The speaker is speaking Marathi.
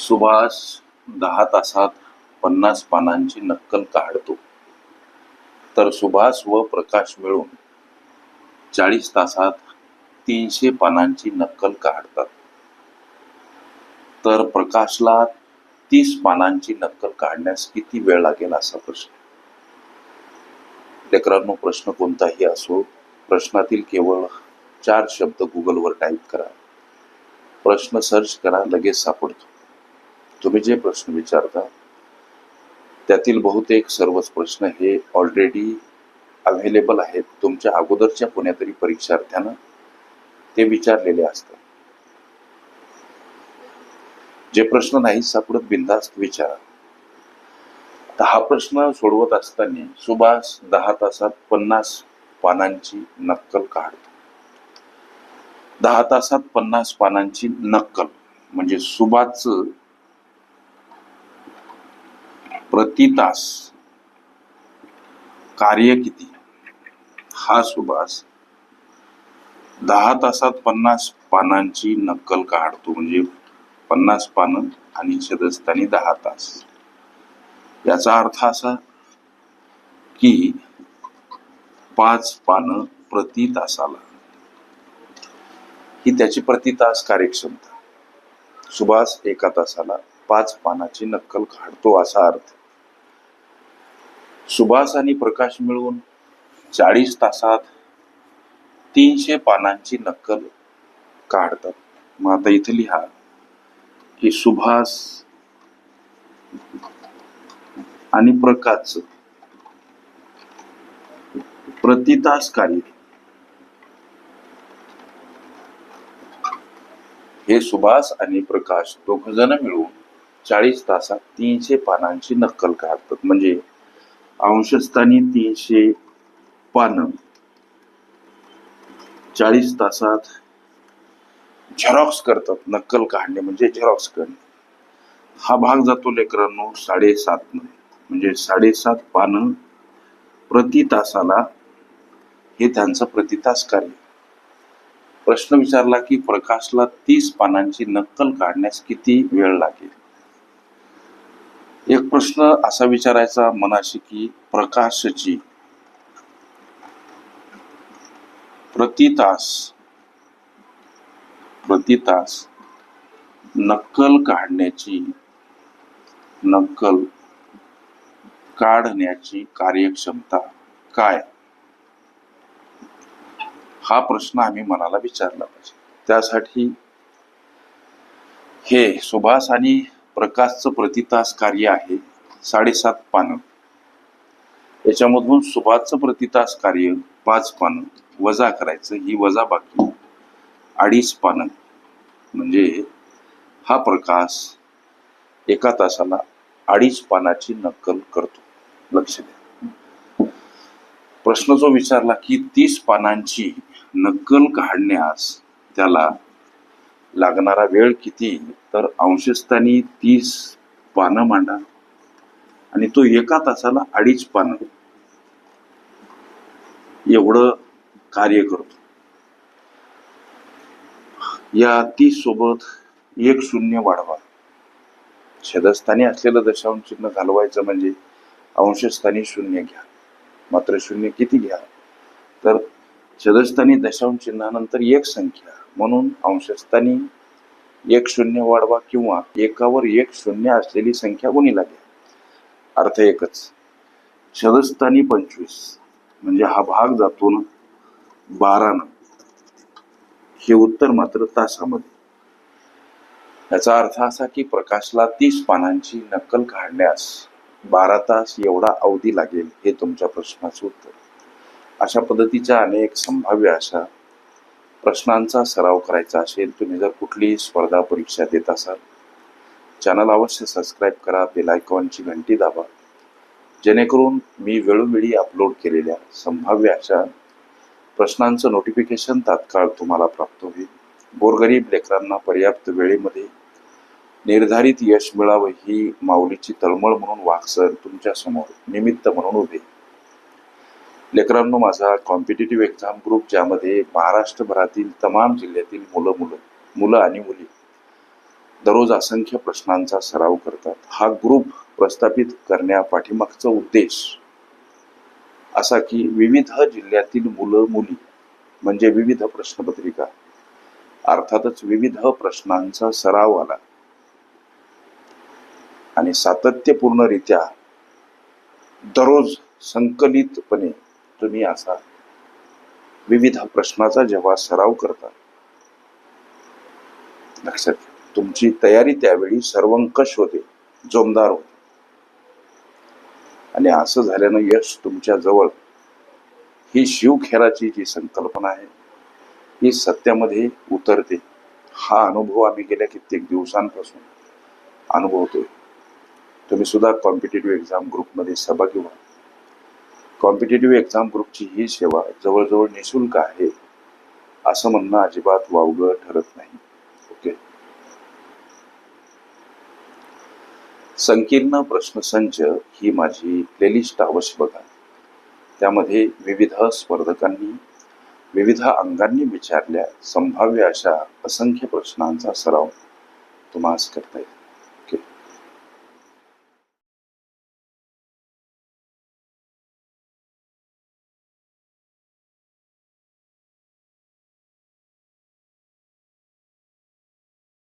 सुभाष दहा तासात पन्नास पानांची नक्कल काढतो. तर सुभाष व प्रकाश मिळून चाळीस तासात तीनशे पानांची नक्कल काढतात. तर प्रकाशला तीस पानांची नक्कल काढण्यास किती वेळ लागेल असा प्रश्न. लेकरांनो प्रश्न कोणताही असो प्रश्नातील केवळ चार शब्द गुगलवर टाईप करा. प्रश्न सर्च करा लगेच सापडतो. तुम्ही जे प्रश्न विचारता त्यातील बहुतेक सर्वच प्रश्न हे ऑलरेडी अवेलेबल आहेत. तुमच्या अगोदरच्या कोण्यातरी परीक्षार्थ्यानं ते विचारलेले असतात. जे प्रश्न नाही सापडत बिंदास्त विचारा. दहा प्रश्न सोडवत असताना सुभाष दहा तासात पन्नास पानांची नक्कल काढतो. दहा तासात पन्नास पानांची नक्कल म्हणजे सुभाषचं प्रति तास कार्य किती? हा सुभाष दहा तासात पन्नास पानांची नक्कल काढतो म्हणजे पन्नास पानं आणि छेदस्थानी दहा तास. याचा अर्थ असा की पाच पानं प्रति तासाला. ही त्याची प्रति तास कार्यक्षमता. सुभाष एका तासाला पाच पानाची नक्कल काढतो असा अर्थ. सुभाष आणि प्रकाश मिळून चाळीस तासात तीनशे पानांची नक्कल काढतात. मग आता इथे लिहा की सुभाष आणि प्रकाश प्रति तास कार्य हे सुभाष आणि प्रकाश दोघ जण मिळून चाळीस तासात तीनशे पानांची नक्कल काढतात. म्हणजे अंशस्थानी तीनशे पानं चाळीस तासात झेरॉक्स करतात नक्कल काढणे म्हणजे झेरॉक्स करणे. हा भाग जातो लेकरांनो साडेसात म्हणजे साडेसात पानं प्रति तासाला हे त्यांचं प्रतितास कार्य. प्रश्न विचारला की प्रकाशला तीस पानांची नक्कल काढण्यास किती वेळ लागेल? एक प्रश्न असा विचारायचा मनाशी की प्रकाशची प्रति तास नक्कल काढण्याची नक्कल काढण्याची कार्यक्षमता काय? हा प्रश्न आम्ही मनाला विचारला पाहिजे. त्यासाठी हे सुभाष आणि प्रकाशचं प्रतितास कार्य आहे साडेसात पानं. याच्यामधून सुभाषचं प्रतितास कार्य पाच पानं. वजा करायचं ही वजा बाकी. अडीच पानं. म्हणजे हा प्रकाश एका तासाला अडीच पानाची नक्कल करतो. लक्ष द्या. प्रश्न जो विचारला की तीस पानांची नक्कल काढण्यास त्याला लागणारा वेळ किती? तर अंशस्थानी तीस पानं मांडा. आणि तो एका तासाला अडीच पानं. एवढं कार्य करतो. या तीस सोबत एक शून्य वाढवा. छेदस्थानी असलेलं दशांश चिन्ह घालवायचं म्हणजे अंशस्थानी शून्य घ्या. मात्र शून्य किती घ्या? तर छेदस्थानी दशांश चिन्हानंतर एक संख्या. म्हणून अंशस्थानी एक शून्य वाढवा किंवा एकावर एक शून्य असलेली संख्या गुणीला घ्या अर्थ एकच. छदस्थानी पंचवीस. म्हणजे हा भाग जातो ना बारानं. हे उत्तर मात्र तासामध्ये. याचा अर्थ असा की प्रकाशला तीस पानांची नक्कल काढण्यास बारा तास एवढा अवधी लागेल हे तुमच्या प्रश्नाचं उत्तर. अशा पद्धतीच्या अनेक संभाव्य अशा प्रश्नांचा सराव करायचा असेल तुम्ही जर कुठलीही स्पर्धा परीक्षा देत असाल चॅनल अवश्य सबस्क्राईब करा बेलायकॉनची घंटी दाबा. जेणेकरून मी वेळोवेळी अपलोड केलेल्या संभाव्य अशा प्रश्नांचं नोटिफिकेशन तात्काळ तुम्हाला प्राप्त होईल. गोरगरीब लेकरांना पर्याप्त वेळेमध्ये निर्धारित यश मिळावं ही माऊलीची तळमळ म्हणून वाकसर तुमच्यासमोर निमित्त म्हणून उभे. लेकरांनो माझा कॉम्पिटेटिव्ह एक्झाम ग्रुप ज्यामध्ये महाराष्ट्रभरातील तमाम जिल्ह्यातील मुलं मुलं मुलं आणि मुली दररोज असंख्य प्रश्नांचा सराव करतात. हा ग्रुप प्रस्थापित करण्यापाठीमागचा उद्देश असा की विविध जिल्ह्यातील मुलं मुली म्हणजे विविध प्रश्नपत्रिका अर्थातच विविध प्रश्नांचा सराव आला आणि सातत्यपूर्णरित्या दररोज संकलितपणे तुम्ही असा. विविध प्रश्नाचा जेव्हा सराव करता लक्षात घ्या तुमची तयारी त्यावेळी सर्वंकष होते जोमदार होते. आणि असं झाल्यानं यश तुमच्या जवळ ही शिवखेराची जी संकल्पना आहे ही सत्यामध्ये उतरते. हा अनुभव आम्ही गेल्या कित्येक दिवसांपासून अनुभवतोय. तुम्ही सुद्धा कॉम्पिटेटिव्ह एक्झाम ग्रुपमध्ये सहभागी व्हा. कॉम्पिटेटिव्ह एक्झाम ग्रुपची ही सेवा जवळजवळ निशुल्क आहे असं म्हणणं अजिबात वावगं ठरत नाही. ओके? संकीर्ण प्रश्नसंच ही माझी प्लेलिस्ट अवश्य बघा. त्यामध्ये विविध स्पर्धकांनी विविध अंगांनी विचारल्या संभाव्य अशा असंख्य प्रश्नांचा सराव तुम्हाला करता येईल.